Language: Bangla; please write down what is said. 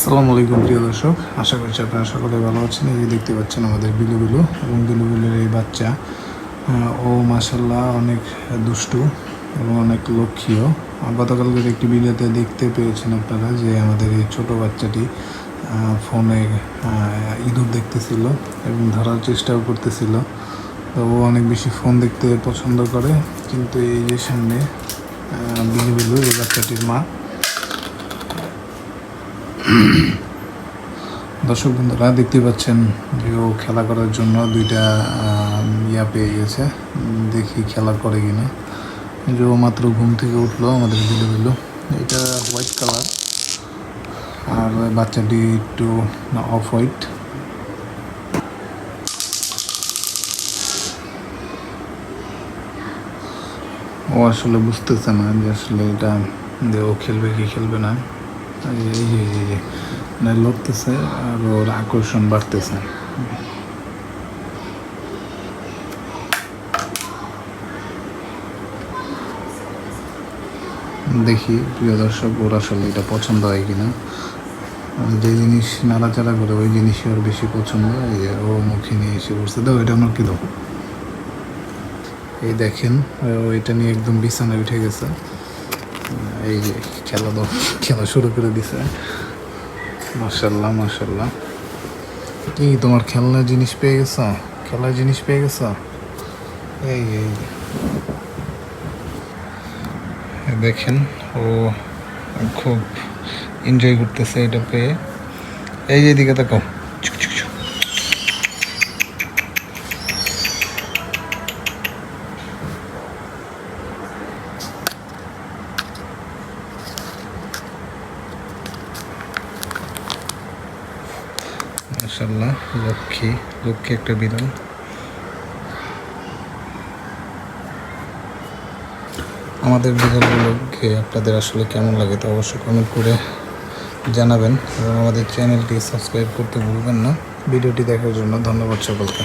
আসসালামু আলাইকুম প্রিয় দর্শক। আশা করছি আপনারা সকলে ভালো আছেন। এই যে দেখতে পাচ্ছেন আমাদের বিলু এবং বিলু এই বাচ্চা ও মাসাল্লাহ অনেক দুষ্টু এবং অনেক লক্ষ্মীয় আর গতকালকের একটি ভিডিওতে দেখতে পেয়েছেন আপনারা যে আমাদের এই ছোটো বাচ্চাটি ফোনে ইঁদুর দেখতেছিল এবং ধরার চেষ্টাও করতেছিল। তো ও অনেক বেশি ফোন দেখতে পছন্দ করে। কিন্তু এই যে সামনে আহ, বিলু বিলু এই বাচ্চাটির মা দর্শক বন্ধুরা দেখতে পাচ্ছেন যে ও খেলা করার জন্য দুইটা ইয়া পেয়ে গেছে। দেখি খেলা করে কিনা। যে ও মাত্র ঘুম থেকে উঠল, আমাদের বিলো বিলো এটা হোয়াইট কালার। আর বাচ্চাটি একটু অফ হোয়াইট। ও আসলে বুঝতেছে না যে আসলে এটা ও খেলবে কি খেলবে না। এই যে- এই যে মানে লড়তেছে আর ওর আকর্ষণ বাড়তেছে দেখি প্রিয় দর্শক ওর আসলে এটা পছন্দ হয় কিনা যে জিনিস নাড়াচাড়া করে ওই জিনিসই ওর বেশি পছন্দ এই যে ও মুখে নিয়ে এসে বসছে দাও এটা আমার কি দাও এই দেখেন ও এটা নিয়ে একদম বিছানায় উঠে গেছে এই যে খেলা খেলা শুরু করে দিছে। মার্শাল্লাহ মার্শাল্লাহ কি তোমার খেলনা জিনিস পেয়ে গেছ? খেলার জিনিস পেয়ে গেছ? এই এই দেখেন, ও খুব এনজয় করতেছে এটা পেয়ে। এই যে দিকে তাকাও। মাশাল্লাহ লক্ষ্মী লক্ষ্মী একটা বিড়াল। আমাদের বিড়ালগুলোকে আপনাদের আসলে কেমন লাগে তো অবশ্যই কমেন্ট করে জানাবেন এবং আমাদের চ্যানেলটি সাবস্ক্রাইব করতে ভুলবেন না। ভিডিওটি দেখার জন্য ধন্যবাদ সকলকে।